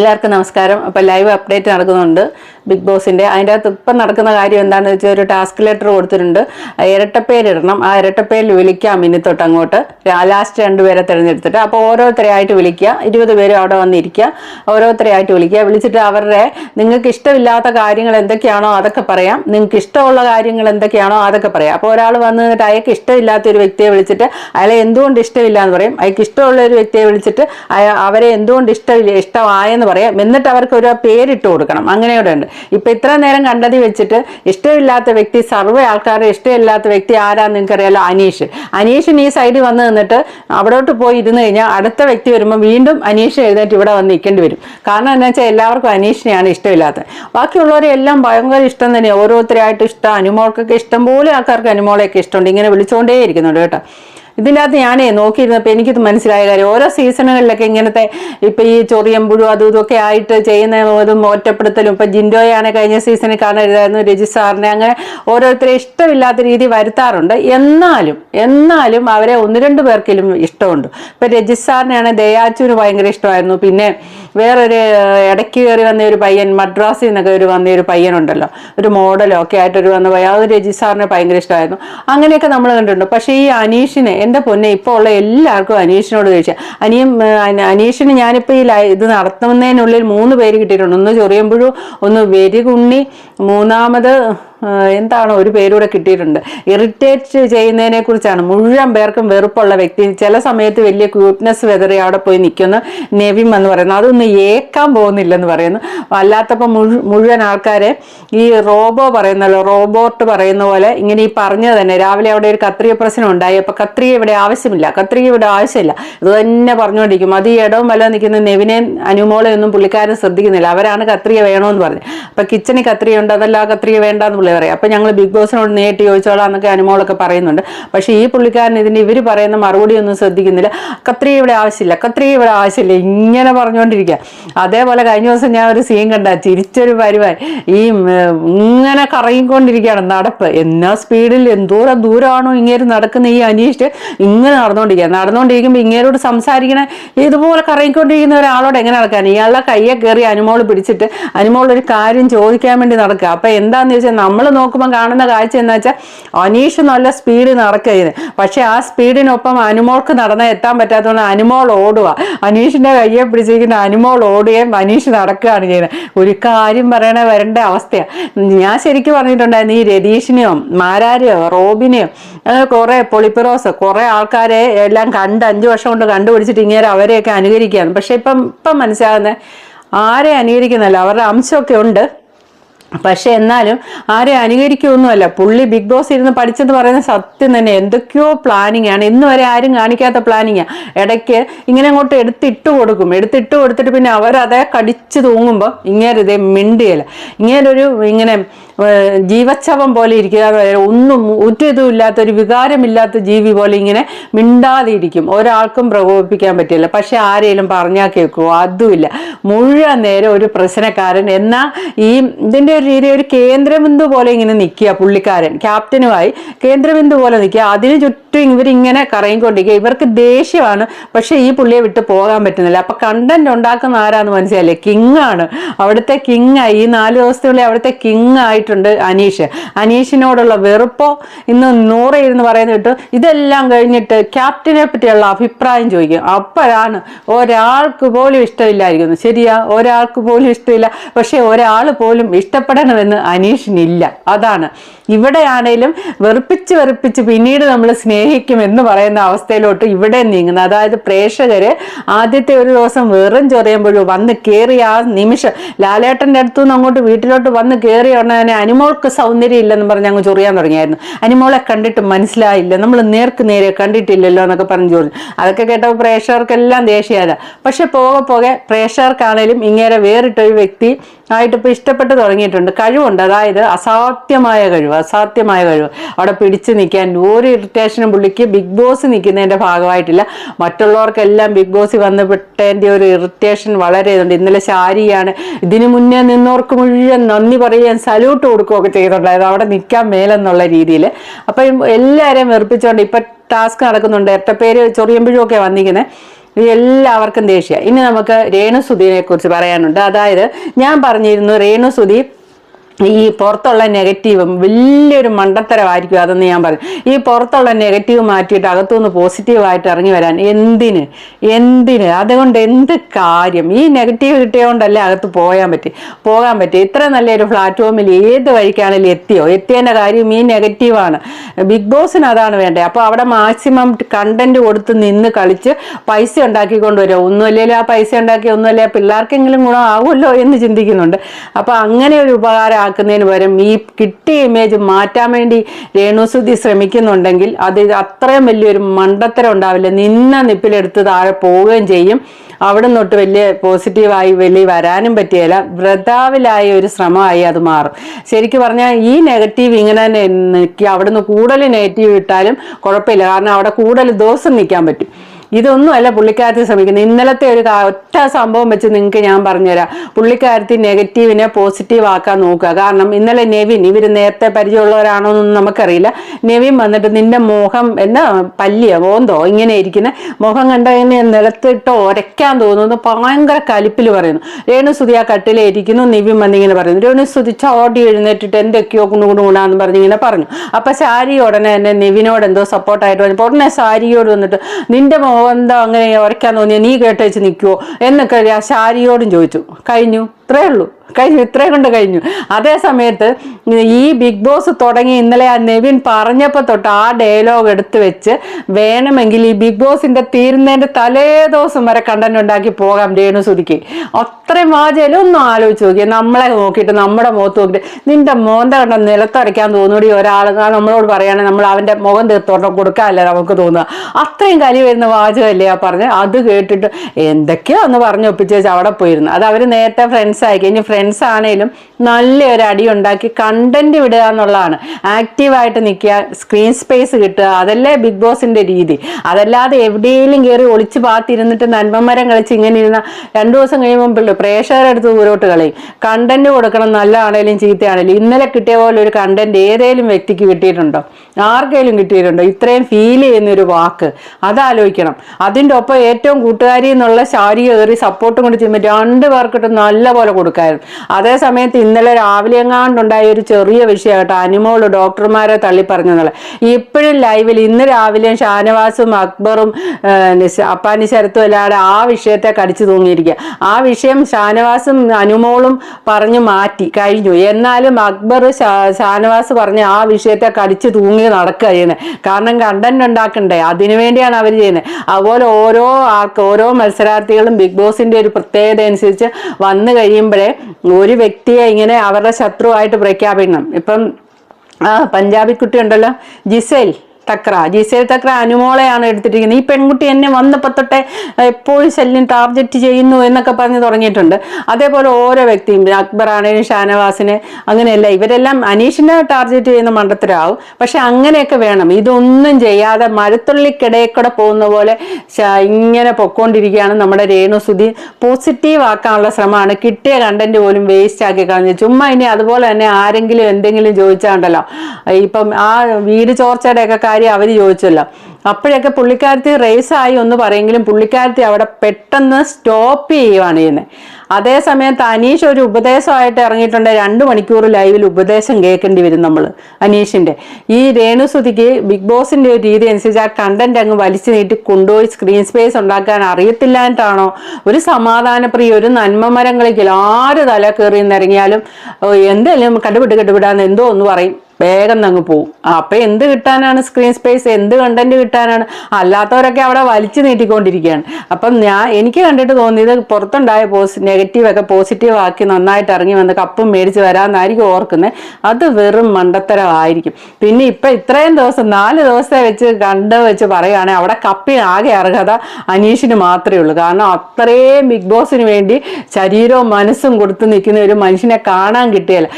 എല്ലാവർക്കും നമസ്കാരം. അപ്പോൾ ലൈവ് അപ്ഡേറ്റ് നടക്കുന്നുണ്ട്. ബിഗ് ബോസിന്റെ അതിന്റെ അകത്ത് ഇപ്പം നടക്കുന്ന കാര്യം എന്താണെന്ന് വെച്ചാൽ ഒരു ടാസ്ക് ലെറ്റർ കൊടുത്തിട്ടുണ്ട്. ഇരട്ടപ്പേരിടണം ആ ഇരട്ടപ്പേരിൽ വിളിക്കാം ഇനി തൊട്ട് അങ്ങോട്ട്. ലാസ്റ്റ് രണ്ടുപേരെ തിരഞ്ഞെടുത്തിട്ട്. അപ്പോൾ ഓരോരുത്തരെയായിട്ട് വിളിക്കുക. ഇരുപത് പേരും അവിടെ വന്നിരിക്കുക. ഓരോരുത്തരെയായിട്ട് വിളിക്കുക. വിളിച്ചിട്ട് അവരുടെ നിങ്ങൾക്ക് ഇഷ്ടമില്ലാത്ത കാര്യങ്ങൾ എന്തൊക്കെയാണോ അതൊക്കെ പറയാം. നിങ്ങൾക്ക് ഇഷ്ടമുള്ള കാര്യങ്ങൾ എന്തൊക്കെയാണോ അതൊക്കെ പറയാം. അപ്പോൾ ഒരാൾ വന്ന് നിന്നിട്ട് അയാൾക്ക് ഇഷ്ടമില്ലാത്ത ഒരു വ്യക്തിയെ വിളിച്ചിട്ട് അയാളെ എന്തുകൊണ്ട് ഇഷ്ടമില്ല എന്ന് പറയും. അയാൾക്ക് ഇഷ്ടമുള്ള ഒരു വ്യക്തിയെ വിളിച്ചിട്ട് അവരെ എന്തുകൊണ്ട് ഇഷ്ടമില്ല ഇഷ്ടമായെന്ന് പറയാം. എന്നിട്ട് അവർക്ക് ഒരു പേരിട്ട് കൊടുക്കണം. അങ്ങനെയൂടെ ഉണ്ട്. ഇപ്പൊ ഇത്ര നേരം കണ്ടതി വെച്ചിട്ട് ഇഷ്ടമില്ലാത്ത വ്യക്തി സർവേ ആൾക്കാരുടെ ഇഷ്ടമില്ലാത്ത വ്യക്തി ആരാന്ന് നിങ്ങൾക്കറിയാലോ? അനീഷ്. അനീഷിന് ഈ സൈഡിൽ വന്ന് നിന്നിട്ട് അവിടോട്ട് പോയി ഇരുന്ന് കഴിഞ്ഞാൽ അടുത്ത വ്യക്തി വരുമ്പോൾ വീണ്ടും അനീഷ് എഴുന്നേറ്റ് ഇവിടെ വന്ന് നിൽക്കേണ്ടി വരും. കാരണം എന്താ വെച്ചാൽ എല്ലാവർക്കും അനീഷിനെയാണ് ഇഷ്ടമില്ലാത്തത്. ബാക്കിയുള്ളവരെ എല്ലാം ഭയങ്കര ഇഷ്ടം തന്നെയാണ് ഓരോരുത്തരായിട്ട് ഇഷ്ടം അനുമോൾക്കൊക്കെ ഇഷ്ടം പോലെ ആൾക്കാർക്ക് അനുമോളെയൊക്കെ ഇഷ്ടമുണ്ട്. ഇങ്ങനെ വിളിച്ചുകൊണ്ടേ ഇരിക്കുന്നുണ്ട് കേട്ടോ. ഇതിന്റെ അകത്ത് ഞാനേ നോക്കിയിരുന്നപ്പോൾ എനിക്കിത് മനസ്സിലായ കാര്യം. ഓരോ സീസണുകളിലൊക്കെ ഇങ്ങനത്തെ ഇപ്പം ഈ ചൊറിയമ്പുഴും അതും ഇതൊക്കെ ആയിട്ട് ചെയ്യുന്ന ഇതും ഒറ്റപ്പെടുത്തലും. ഇപ്പം ജിൻഡോയാണ് കഴിഞ്ഞ സീസണിൽ കാണരുതായിരുന്നു രജി സാറിനെ. അങ്ങനെ ഓരോരുത്തരെ ഇഷ്ടമില്ലാത്ത രീതി വരുത്താറുണ്ട്. എന്നാലും എന്നാലും അവരെ ഒന്ന് രണ്ട് പേർക്കിലും ഇഷ്ടമുണ്ട്. ഇപ്പം രജി സാറിനെയാണ് ദയാച്ചുവിന് ഭയങ്കര ഇഷ്ടമായിരുന്നു. പിന്നെ വേറൊരു ഇടയ്ക്ക് കയറി വന്ന ഒരു പയ്യൻ മദ്രാസിൽ നിന്നൊക്കെ ഒരു വന്ന ഒരു പയ്യനുണ്ടല്ലോ. ഒരു മോഡലോ ഒക്കെ ആയിട്ടൊരു വന്ന പയ്യൻ. അത് രജി സാറിന് ഭയങ്കര ഇഷ്ടമായിരുന്നു. അങ്ങനെയൊക്കെ നമ്മൾ കണ്ടിട്ടുണ്ട്. പക്ഷേ ഈ അനീഷിനെ എന്റെ പൊന്നെ? ഇപ്പോൾ ഉള്ള എല്ലാവർക്കും അനീഷിനോട് ചോദിച്ചാൽ അനിയും അനീഷിന് ഞാനിപ്പോൾ ഈ ഇത് നടത്തുന്നതിനുള്ളിൽ മൂന്ന് പേര് കിട്ടിയിട്ടുണ്ട്. ഒന്ന് ചൊറിയമ്പുഴു ഒന്ന് വെരികുണ്ണി മൂന്നാമത് എന്താണോ ഒരു പേരൂടെ കിട്ടിയിട്ടുണ്ട്. ഇറിറ്റേറ്റ് ചെയ്യുന്നതിനെ കുറിച്ചാണ്. മുഴുവൻ പേർക്കും വെറുപ്പുള്ള വ്യക്തി. ചില സമയത്ത് വലിയ ക്യൂട്ട്നെസ് വെതറി അവിടെ പോയി നിൽക്കുന്ന നെവിം എന്ന് പറയുന്നത് അതൊന്നും ഏക്കാൻ പോകുന്നില്ലെന്ന് പറയുന്നു. അല്ലാത്തപ്പോൾ മുഴു- മുഴുവൻ ആൾക്കാരെ ഈ റോബോ പറയുന്നല്ലോ റോബോട്ട് പറയുന്ന പോലെ ഇങ്ങനെ ഈ പറഞ്ഞത് തന്നെ. രാവിലെ അവിടെ ഒരു കത്രിയ പ്രശ്നം ഉണ്ടായി. അപ്പം കത്രിക ഇവിടെ ആവശ്യമില്ല. കത്രിക ഇവിടെ ആവശ്യമില്ല. ഇത് തന്നെ പറഞ്ഞുകൊണ്ടിരിക്കും. അത് ഈ ഇടവും വല്ല നിൽക്കുന്ന നെവിനെയും അനുമോളെ ഒന്നും പുള്ളിക്കാരൻ ശ്രദ്ധിക്കുന്നില്ല. അവരാണ് കത്രിക വേണമെന്ന് പറഞ്ഞത് അപ്പം കിച്ചണിൽ കത്രിക ഉണ്ട്. അതല്ല കത്രിക വേണ്ടെന്ന് പുള്ളി പറയാം. അപ്പം ഞങ്ങൾ ബിഗ് ബോസിനോട് നേരിട്ട് ചോദിച്ചോളാം എന്നൊക്കെ അനുമോളൊക്കെ പറയുന്നുണ്ട്. പക്ഷേ ഈ പുള്ളിക്കാരൻ ഇതിന് ഇവർ പറയുന്ന മറുപടി ഒന്നും ശ്രദ്ധിക്കുന്നില്ല. കത്രി ഇവിടെ ആവശ്യമില്ല കത്രി ഇവിടെ ആവശ്യമില്ല. ഇങ്ങനെ പറഞ്ഞുകൊണ്ടിരിക്കുക അതേപോലെ കഴിഞ്ഞ ദിവസം ഞാൻ ഒരു സീൻ കണ്ട ചിരിച്ചൊരു പരിപാടി. ഈ ഇങ്ങനെ കറങ്ങിക്കൊണ്ടിരിക്കുകയാണ് നടപ്പ്. എന്നാ സ്പീഡിൽ എന്തോരം ദൂരമാണോ ഇങ്ങനെ നടക്കുന്ന ഈ അനീഷ്? ഇങ്ങനെ നടന്നുകൊണ്ടിരിക്കുക നടന്നുകൊണ്ടിരിക്കുമ്പോൾ ഇങ്ങേരോട് സംസാരിക്കണ ഇതുപോലെ കറങ്ങിക്കൊണ്ടിരിക്കുന്ന ഒരാളോട് എങ്ങനെ നടക്കാൻ? ഇയാളുടെ കയ്യെ കയറി അനുമോൾ പിടിച്ചിട്ട് അനുമോൾ ഒരു കാര്യം ചോദിക്കാൻ വേണ്ടി നടക്കുക. അപ്പം എന്താണെന്ന് ചോദിച്ചാൽ നമ്മൾ നോക്കുമ്പോൾ കാണുന്ന കാഴ്ച എന്ന് വെച്ചാൽ അനീഷ് നല്ല സ്പീഡ് നടക്കുകയെന്ന് പക്ഷേ ആ സ്പീഡിനൊപ്പം അനുമോൾക്ക് നടന്ന എത്താൻ പറ്റാത്തതുകൊണ്ട് അനുമോൾ ഓടുക അനീഷിന്റെ കയ്യെ പിടിച്ചിരിക്കുന്ന അനുമോൾ ഓടുകയും അനീഷ് നടക്കുകയാണ് ചെയ്യുന്നത് ഒരു കാര്യം പറയണേ വരേണ്ട അവസ്ഥയാണ് ഞാൻ ശരിക്കും പറഞ്ഞിട്ടുണ്ടായിരുന്നു ഈ രതീഷിനെയോ മാരാരെയോ റോബിനെയോ കുറെ പൊളിപ്പിറോസ് കുറെ ആൾക്കാരെ എല്ലാം കണ്ട് അഞ്ചു വർഷം കൊണ്ട് കണ്ടുപിടിച്ചിട്ട് ഇങ്ങനെ അവരെയൊക്കെ അനുകരിക്കുകയാണ്. പക്ഷെ ഇപ്പം ഇപ്പം മനസ്സിലാകുന്നത് ആരെ അനുകരിക്കുന്നില്ല. അവരുടെ അംശമൊക്കെ ഉണ്ട്. പക്ഷെ എന്നാലും ആരെ അനുകരിക്കുകയൊന്നുമല്ല പുള്ളി ബിഗ് ബോസ് ഇരുന്ന് പഠിച്ചെന്ന് പറയുന്ന സത്യം തന്നെ എന്തൊക്കെയോ പ്ലാനിങ് ആണ്. ഇന്ന് വരെ ആരും കാണിക്കാത്ത പ്ലാനിങ്ങാ ഇടയ്ക്ക് ഇങ്ങനെ അങ്ങോട്ട് എടുത്തിട്ട് കൊടുക്കും. എടുത്തിട്ട് കൊടുത്തിട്ട് പിന്നെ അവരതേ കടിച്ചു തൂങ്ങുമ്പോൾ ഇങ്ങനെ ഇതേ മിണ്ടിയല്ല. ഇങ്ങനൊരു ഇങ്ങനെ ജീവച്ഛവം പോലെ ഇരിക്കുക. ഒന്നും ഒരു ഇതും ഇല്ലാത്ത ഒരു വികാരമില്ലാത്ത ജീവി പോലെ ഇങ്ങനെ മിണ്ടാതെ ഇരിക്കും ഒരാൾക്കും പ്രകോപിപ്പിക്കാൻ പറ്റില്ല. പക്ഷെ ആരെയും പറഞ്ഞാൽ കേൾക്കുമോ അതുമില്ല. മുഴുവൻ നേരം ഒരു പ്രശ്നക്കാരൻ. എന്നാൽ ഈ ഇതിന്റെ ഒരു രീതി ഒരു കേന്ദ്രബിന്ദു പോലെ ഇങ്ങനെ നിൽക്കുക പുള്ളിക്കാരൻ. ക്യാപ്റ്റനുമായി കേന്ദ്രബിന്ദു പോലെ നിൽക്കുക. അതിന് ചുറ്റും ഇവരിങ്ങനെ കറങ്ങിക്കൊണ്ടിരിക്കുക. ഇവർക്ക് ദേഷ്യമാണ്. പക്ഷെ ഈ പുള്ളിയെ വിട്ട് പോകാൻ പറ്റുന്നില്ല. അപ്പൊ കണ്ടന്റ് ഉണ്ടാക്കുന്ന ആരാന്ന് മനസ്സിലായില്ലേ? കിങ് ആണ്. അവിടുത്തെ കിങ് ആയി. ഈ നാല് ദിവസത്തിനുള്ളിൽ അവിടുത്തെ കിങ് ആയിട്ടുണ്ട് അനീഷ്. അനീഷിനോടുള്ള വെറുപ്പോ ഇന്ന് നൂറ് ഇരുന്ന് പറയുന്നത് കിട്ടും. ഇതെല്ലാം കഴിഞ്ഞിട്ട് ക്യാപ്റ്റനെ പറ്റിയുള്ള അഭിപ്രായം ചോദിക്കും. അപ്പോഴാണ് ഒരാൾക്ക് പോലും ഇഷ്ടമില്ലായിരിക്കുന്നു. ശരിയാ ഒരാൾക്ക് പോലും ഇഷ്ടമില്ല. പക്ഷെ ഒരാൾ പോലും ഇഷ്ടപ്പെടണമെന്ന് അനീഷിനില്ല. അതാണ്. ഇവിടെയാണേലും വെറുപ്പിച്ച് വെറുപ്പിച്ച് പിന്നീട് നമ്മൾ സ്നേഹിക്കും എന്ന് പറയുന്ന അവസ്ഥയിലോട്ട് ഇവിടെ നീങ്ങുന്നത്. അതായത് പ്രേക്ഷകര് ആദ്യത്തെ ഒരു ദിവസം വെറും ചൊറിയുമ്പോഴും വന്ന് കയറി ആ നിമിഷം ലാലേട്ടന്റെ അടുത്തു നിന്ന് അങ്ങോട്ട് വീട്ടിലോട്ട് വന്ന് കയറി ഉടനെ അനുമോൾക്ക് സൗന്ദര്യം ഇല്ലെന്ന് പറഞ്ഞ് അങ്ങ് ചൊറിയാൻ തുടങ്ങിയായിരുന്നു. അനിമോളെ കണ്ടിട്ട് മനസ്സിലായില്ല. നമ്മൾ നേർക്ക് നേരെ കണ്ടിട്ടില്ലല്ലോ എന്നൊക്കെ പറഞ്ഞ് ചോദിച്ചു അതൊക്കെ കേട്ടപ്പോൾ പ്രേക്ഷകർക്കെല്ലാം ദേഷ്യമാണ് പക്ഷെ പോകെ പോകെ പ്രേക്ഷകർക്കാണേലും ഇങ്ങനെ വേറിട്ടൊരു വ്യക്തി ആയിട്ട് ഇപ്പോൾ ഇഷ്ടപ്പെട്ട് തുടങ്ങിയിട്ടുണ്ട്. കഴിവുണ്ട്. അതായത് അസാധ്യമായ കഴിവ് അസാധ്യമായ കഴിവ്. അവിടെ പിടിച്ചു നിൽക്കാൻ ഒരു ഇറിറ്റേഷനും പുള്ളിക്ക് ബിഗ് ബോസ് നിൽക്കുന്നതിന്റെ ഭാഗമായിട്ടില്ല. മറ്റുള്ളവർക്കെല്ലാം ബിഗ് ബോസ് വന്ന് വിട്ടേന്റെ ഒരു ഇറിറ്റേഷൻ വളരെ ഇതുണ്ട്. ഇന്നലെ ശാരിയാണ് ഇതിനു മുന്നേ നിന്നവർക്ക് മുഴുവൻ നന്ദി പറയാൻ സല്യൂട്ട് കൊടുക്കുകയൊക്കെ ചെയ്തിട്ടുണ്ടായത് അവിടെ നിൽക്കാൻ മേലെന്നുള്ള രീതിയിൽ അപ്പം എല്ലാവരെയും വെറുപ്പിച്ചുകൊണ്ട് ഇപ്പം ടാസ്ക് നടക്കുന്നുണ്ട്. എത്ര പേര് ഒക്കെ വന്നിരിക്കുന്നത് എല്ലാവർക്കും ദേഷ്യ. ഇനി നമുക്ക് രേണുസുതിനെ കുറിച്ച് പറയാനുണ്ട്. അതായത് ഞാൻ പറഞ്ഞിരുന്നു രേണുസുതി ഈ പുറത്തുള്ള നെഗറ്റീവും വലിയൊരു മണ്ടത്തരമായിരിക്കും അതെന്ന് ഞാൻ പറയും. ഈ പുറത്തുള്ള നെഗറ്റീവ് മാറ്റിയിട്ട് അകത്തുനിന്ന് പോസിറ്റീവായിട്ട് ഇറങ്ങി വരാൻ എന്തിന്? എന്തിന്? അതുകൊണ്ട് എന്ത് കാര്യം? ഈ നെഗറ്റീവ് കിട്ടിയതുകൊണ്ടല്ലേ അകത്ത് പോകാൻ പറ്റി? പോകാൻ പറ്റി. ഇത്ര നല്ലൊരു പ്ലാറ്റ്ഫോമിൽ ഏത് വഴിക്കാണെങ്കിലും എത്തിയോ? എത്തിയതിന്റെ കാര്യം ഈ നെഗറ്റീവാണ് ബിഗ് ബോസിന് അതാണ് വേണ്ടത്. അപ്പോൾ അവിടെ മാക്സിമം കണ്ടന്റ് കൊടുത്ത് നിന്ന് കളിച്ച് പൈസ ഉണ്ടാക്കിക്കൊണ്ട് വരിക ഒന്നുമല്ലെങ്കിൽ ആ പൈസ ഉണ്ടാക്കി ഒന്നുമല്ലേ? പിള്ളേർക്കെങ്കിലും ഗുണം ആവുമല്ലോ എന്ന് ചിന്തിക്കുന്നുണ്ട്. അപ്പോൾ അങ്ങനെ ഒരു ഉപകാരം ആക്കുന്നതിന് പകരം ഈ കിട്ടിയ ഇമേജ് മാറ്റാൻ വേണ്ടി രേണുസുതി ശ്രമിക്കുന്നുണ്ടെങ്കിൽ അത് അത്രയും വലിയൊരു മണ്ടത്തരം ഉണ്ടാവില്ല. നിന്ന നിപ്പിലെടുത്ത് താഴെ പോവുകയും ചെയ്യും. അവിടെ നിന്നൊട്ട് വലിയ പോസിറ്റീവായി വലിയ വരാനും പറ്റിയല്ല വ്രതാവിലായ ഒരു ശ്രമമായി അത് മാറും. ശരിക്കും പറഞ്ഞാൽ ഈ നെഗറ്റീവ് ഇങ്ങനെ നിൽക്കുക അവിടുന്ന് കൂടുതൽ നെഗറ്റീവ് ഇട്ടാലും കുഴപ്പമില്ല. കാരണം അവിടെ കൂടുതൽ ദിവസം നിൽക്കാൻ പറ്റും. ഇതൊന്നും അല്ല പുള്ളിക്കാരത്തി ശ്രമിക്കുന്നത്. ഇന്നലത്തെ ഒരു ഒറ്റ സംഭവം വെച്ച് നിങ്ങൾക്ക് ഞാൻ പറഞ്ഞുതരാം. പുള്ളിക്കാരത്തി നെഗറ്റീവിനെ പോസിറ്റീവ് ആക്കാൻ നോക്കുക. കാരണം ഇന്നലെ നെവിൻ ഇവർ നേരത്തെ പരിചയമുള്ളവരാണോ എന്നൊന്നും നമുക്കറിയില്ല. നെവിൻ വന്നിട്ട് നിന്റെ മുഖം എന്താ പല്ലിയ ഓന്തോ ഇങ്ങനെ ഇരിക്കുന്ന? മുഖം കണ്ടതിനെ നിലത്തിട്ട് ഒരയ്ക്കാൻ തോന്നുന്നു. ഭയങ്കര കലിപ്പിൽ പറയുന്നു. രേണുസുതി ആ കട്ടിലേ ഇരിക്കുന്നു. നിവിൻ വന്നിങ്ങനെ പറയുന്നു. രേണുസുതി ചോടി എഴുന്നേറ്റിട്ട് എന്തൊക്കെയോ കുണുകുണുകുണാന്ന് പറഞ്ഞിങ്ങനെ പറഞ്ഞു. അപ്പൊ ശാരി ഉടനെ തന്നെ നിവിനോട് എന്തോ സപ്പോർട്ടായിട്ട് പറഞ്ഞു. ഉടനെ സാരിയോട് വന്നിട്ട് നിന്റെ എന്താ അങ്ങനെ ഉരയ്ക്കാൻ തോന്നിയ നീ കേട്ടേച്ച് നിൽക്കുമോ എന്നൊക്കെ ആ ശാരിയോടും ചോദിച്ചു. കഴിഞ്ഞു. ഇത്രേ ഉള്ളൂ. കഴിഞ്ഞു ഇത്രേ കൊണ്ട് കഴിഞ്ഞു. അതേ സമയത്ത് ഈ ബിഗ് ബോസ് തുടങ്ങി ഇന്നലെ ആ നെവിൻ പറഞ്ഞപ്പോൾ തൊട്ട് ആ ഡയലോഗ് എടുത്ത് വെച്ച് വേണമെങ്കിൽ ഈ ബിഗ് ബോസിന്റെ തീരുന്നതിന്റെ തലേ ദിവസം വരെ കണ്ടന്റ് ഉണ്ടാക്കി പോകാം രേണു സുതിക്ക് അത്രയും വാചകം ഒന്നും ആലോചിച്ച് നോക്കി നമ്മളെ നോക്കിയിട്ട് നമ്മുടെ മുഖത്ത് നോക്കിയിട്ട്. നിന്റെ മോന്ത കണ്ട നിലത്തരയ്ക്കാൻ തോന്നുകൂടി ഒരാൾ. നമ്മളോട് പറയുകയാണെങ്കിൽ നമ്മൾ അവന്റെ മുഖം തീർത്തോട്ടം കൊടുക്കാനല്ലേ നമുക്ക് തോന്നുക. അത്രയും കലി വരുന്ന വാചകമല്ലേ ആ പറഞ്ഞ് അത് കേട്ടിട്ട് എന്തൊക്കെയോ ഒന്ന് പറഞ്ഞു ഒപ്പിച്ചേച്ച് അവിടെ പോയിരുന്നു. അത് അവർ നേരത്തെ ഫ്രണ്ട്സ് ആയി കഴിഞ്ഞ് ഫ്രണ്ട്സ് ആണേലും നല്ലൊരു അടി ഉണ്ടാക്കി കണ്ടന്റ് വിടുക എന്നുള്ളതാണ്. ആക്റ്റീവായിട്ട് നിൽക്കുക സ്ക്രീൻ സ്പേസ് കിട്ടുക അതല്ലേ ബിഗ് ബോസിന്റെ രീതി. അതല്ലാതെ എവിടെയെങ്കിലും കയറി ഒളിച്ച് പാത്തിരുന്നിട്ട് നന്മമരം കളിച്ച് ഇങ്ങനെ ഇരുന്ന രണ്ടു ദിവസം കഴിയുമ്പോൾ പ്രേക്ഷകരെടുത്ത് ദൂരോട്ട് കളയും. കണ്ടന്റ് കൊടുക്കണം നല്ലതാണേലും ചീത്തയാണേലും. ഇന്നലെ കിട്ടിയ പോലെ ഒരു കണ്ടന്റ് ഏതേലും വ്യക്തിക്ക് കിട്ടിയിട്ടുണ്ടോ? ആർക്കെങ്കിലും കിട്ടിയിട്ടുണ്ടോ? ഇത്രയും ഫീൽ ചെയ്യുന്ന ഒരു വാക്ക്. അതാലോചിക്കണം. അതിന്റെ ഒപ്പം ഏറ്റവും കൂട്ടുകാരി എന്നുള്ള ശാരി കയറി സപ്പോർട്ടും കൊണ്ട് ചെയ്യുമ്പോൾ രണ്ട് പേർക്കിട്ട് നല്ല കൊടുക്കായിരുന്നു. അതേ സമയത്ത് ഇന്നലെ രാവിലെ എങ്ങാണ്ടുണ്ടായ ഒരു ചെറിയ വിഷയം കേട്ടോ അനുമോൾ ഡോക്ടർമാരെ തള്ളി പറഞ്ഞെന്നുള്ള ഇപ്പോഴും ലൈവിൽ ഇന്ന് രാവിലെ ഷാനവാസും അക്ബറും അപ്പാനി ശരത്തും അല്ലാതെ ആ വിഷയത്തെ കടിച്ചു തൂങ്ങിയിരിക്കുക. ആ വിഷയം ഷാനവാസും അനുമോളും പറഞ്ഞു മാറ്റി കഴിഞ്ഞു. എന്നാലും അക്ബർ ഷാനവാസ് പറഞ്ഞ ആ വിഷയത്തെ കടിച്ചു തൂങ്ങി നടക്കുക ചെയ്യുന്നത് കാരണം കണ്ടന്റ് ഉണ്ടാക്കണ്ടേ? അതിനു വേണ്ടിയാണ് അവർ ചെയ്യുന്നത് അതുപോലെ ഓരോ ആൾക്ക് ഓരോ മത്സരാർത്ഥികളും ബിഗ് ബോസിന്റെ ഒരു പ്രത്യേകത അനുസരിച്ച് വന്നു കഴിയുമ്പോഴേ ഒരു വ്യക്തിയെ ഇങ്ങനെ അവരുടെ ശത്രുവായിട്ട് പ്രഖ്യാപിക്കണം. ഇപ്പം ആ പഞ്ചാബി കുട്ടി ഉണ്ടല്ലോ ജിസേൽ. തക്ര. ജിസേൽ തക്ര അനുമോളെയാണ് എടുത്തിട്ടിരിക്കുന്നത്. ഈ പെൺകുട്ടി എന്നെ വന്നപ്പോൾ തൊട്ടേ എപ്പോഴും ശല്യം ടാർഗറ്റ് ചെയ്യുന്നു എന്നൊക്കെ പറഞ്ഞ് തുടങ്ങിയിട്ടുണ്ട്. അതേപോലെ ഓരോ വ്യക്തിയും അക്ബർ ആണേലും ഷാനവാസിനെ അങ്ങനെയല്ല ഇവരെല്ലാം അനീഷിനെ ടാർഗറ്റ് ചെയ്യുന്ന മണ്ടത്തരാവും. പക്ഷെ അങ്ങനെയൊക്കെ വേണം. ഇതൊന്നും ചെയ്യാതെ മരത്തുള്ളിക്കിടയിൽ കൂടെ പോകുന്ന പോലെ ഇങ്ങനെ പൊക്കോണ്ടിരിക്കുകയാണ് നമ്മുടെ രേണുസുതി പോസിറ്റീവ് ആക്കാനുള്ള ശ്രമമാണ്. കിട്ടിയ കണ്ടന്റ് പോലും വേസ്റ്റ് ആക്കി കളഞ്ഞു. ചുമ്മാ ഇനി അതുപോലെ തന്നെ ആരെങ്കിലും എന്തെങ്കിലും ചോദിച്ചാണ്ടല്ലോ. ഇപ്പം ആ വീട് ചോർച്ചയുടെ ഒക്കെ കാര്യം അവർ ചോദിച്ചല്ലോ. അപ്പോഴൊക്കെ പുള്ളിക്കാരത്തി റേസായി ഒന്ന് പറയെങ്കിലും പുള്ളിക്കാരത്തി അവിടെ പെട്ടെന്ന് സ്റ്റോപ്പ് ചെയ്യുവാണ് ചെയ്യുന്നത് അതേ സമയത്ത് അനീഷ് ഒരു ഉപദേശമായിട്ട് ഇറങ്ങിയിട്ടുണ്ട്. രണ്ട് മണിക്കൂർ ലൈവിൽ ഉപദേശം കേൾക്കേണ്ടി വരും നമ്മൾ അനീഷിന്റെ. ഈ രേണുസുതിക്ക് ബിഗ് ബോസിന്റെ ഒരു രീതി അനുസരിച്ച് ആ കണ്ടന്റ് അങ്ങ് വലിച്ചു നീട്ടി കൊണ്ടുപോയി സ്ക്രീൻ സ്പേസ് ഉണ്ടാക്കാൻ അറിയത്തില്ലായിട്ടാണോ ഒരു സമാധാനപ്രിയ ഒരു നന്മ കളിക്കൽ ആര് തല കയറി നിറങ്ങിയാലും എന്തെങ്കിലും കണ്ടുപിട്ട് കണ്ടുപിടാന്ന് എന്തോ ഒന്ന് പറയും. വേഗം അങ്ങ് പോവും. അപ്പൊ എന്ത് കിട്ടാനാണ് സ്ക്രീൻ സ്പേസ് എന്ത് കണ്ടന്റ് കിട്ടാനാണ്? അല്ലാത്തവരൊക്കെ അവിടെ വലിച്ചു നീട്ടിക്കൊണ്ടിരിക്കുകയാണ്. അപ്പം ഞാൻ എനിക്ക് കണ്ടിട്ട് തോന്നിയത് പുറത്തുണ്ടായ പോസ് നെഗറ്റീവൊക്കെ പോസിറ്റീവ് ആക്കി നന്നായിട്ട് ഇറങ്ങി വന്ന് കപ്പും മേടിച്ച് വരാമെന്നായിരിക്കും ഓർക്കുന്നത്. അത് വെറും മണ്ടത്തരമായിരിക്കും. പിന്നെ ഇപ്പൊ ഇത്രയും ദിവസം നാല് ദിവസത്തെ വെച്ച് കണ്ട് വെച്ച് പറയുകയാണെങ്കിൽ അവിടെ കപ്പിന് ആകെ അർഹത അനീഷിന് മാത്രമേ ഉള്ളൂ. കാരണം അത്രയും ബിഗ് ബോസിന് വേണ്ടി ശരീരവും മനസ്സും കൊടുത്ത് നിൽക്കുന്ന ഒരു മനുഷ്യനെ കാണാൻ കിട്ടിയല്ല.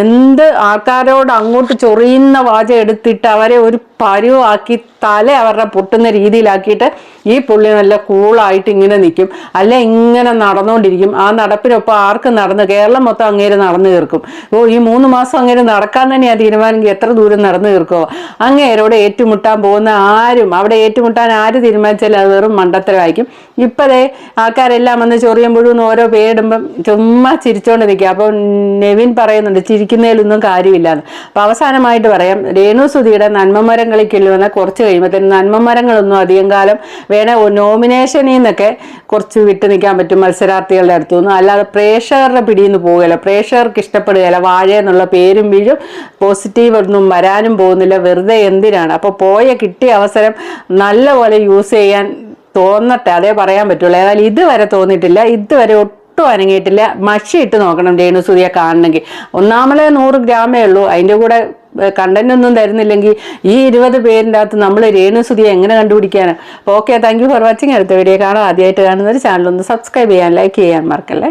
എന്ത് ആൾക്കാരോട് അങ്ങോട്ടും അങ്ങോട്ട് ചൊറിയുന്ന വാചം എടുത്തിട്ട് അവരെ ഒരു പരുവാക്കി തല അവരുടെ പൊട്ടുന്ന രീതിയിലാക്കിയിട്ട് ഈ പുള്ളി നല്ല കൂളായിട്ട് ഇങ്ങനെ നിൽക്കും അല്ലെ ഇങ്ങനെ നടന്നുകൊണ്ടിരിക്കും ആ നടപ്പിനൊപ്പം ആർക്കും നടന്ന് കേരളം മൊത്തം അങ്ങേര് നടന്നു തീർക്കും. ഓ ഈ മൂന്ന് മാസം അങ്ങേര് നടക്കാൻ തന്നെയാണ് തീരുമാനിക്കുക എത്ര ദൂരം നടന്നു തീർക്കുമോ അങ്ങേരോട് ഏറ്റുമുട്ടാൻ പോകുന്ന ആരും അവിടെ ഏറ്റുമുട്ടാൻ ആര് തീരുമാനിച്ചാലും അത് വെറും മണ്ടത്തരമായിരിക്കും. ഇപ്പോഴേ ആൾക്കാരെല്ലാം വന്ന് ചൊറിയുമ്പോഴും ഓരോ പേരിടുമ്പം ചുമ്മാ ചിരിച്ചോണ്ട് നിൽക്കുക. അപ്പം നെവിൻ പറയുന്നുണ്ട് ചിരിക്കുന്നതിലൊന്നും കാര്യമില്ലാന്ന്. അപ്പൊ അവസാനമായിട്ട് പറയാം രേണു സുധിയുടെ നന്മമരങ്ങളിൽ കിള്ളുവെന്ന കുറച്ച് കഴിയുമ്പോഴത്തേന് നന്മമരങ്ങളൊന്നും അധികം കാലം വേണേ നോമിനേഷനിൽ നിന്നൊക്കെ കുറച്ച് വിട്ടു നിൽക്കാൻ പറ്റും മത്സരാർത്ഥികളുടെ അടുത്തു നിന്ന്. അല്ലാതെ പ്രേക്ഷകരുടെ പിടിയിൽ നിന്ന് പോവുകയില്ല. പ്രേക്ഷകർക്ക് ഇഷ്ടപ്പെടുകയില്ല. വാഴ എന്നുള്ള പേരും വീഴും. പോസിറ്റീവ് ഒന്നും വരാനും പോകുന്നില്ല. വെറുതെ എന്തിനാണ്? അപ്പോൾ പോയ കിട്ടിയ അവസരം നല്ലപോലെ യൂസ് ചെയ്യാൻ തോന്നട്ടെ. അതേ പറയാൻ പറ്റുള്ളൂ. ഏതായാലും ഇതുവരെ തോന്നിയിട്ടില്ല. ഇതുവരെ ഒട്ടും അനങ്ങിയിട്ടില്ല. മഷിയിട്ട് നോക്കണം രേണുസൂര്യ കാണണമെങ്കിൽ. ഒന്നാമതേ നൂറ് ഗ്രാമേ ഉള്ളൂ. അതിന്റെ കൂടെ കണ്ടന്റ് ഒന്നും തരുന്നില്ലെങ്കിൽ ഈ ഇരുപത് പേരിന്റെ അകത്ത് നമ്മൾ രേണുസുതിയെ എങ്ങനെ കണ്ടുപിടിക്കാനാണ് okay thank you for watching അടുത്ത വീഡിയോ കാണാം. ആദ്യമായിട്ട് കാണുന്നൊരു ചാനൽ ഒന്ന് സബ്സ്ക്രൈബ് ചെയ്യാൻ ലൈക്ക് ചെയ്യാൻ മറക്കല്ലേ?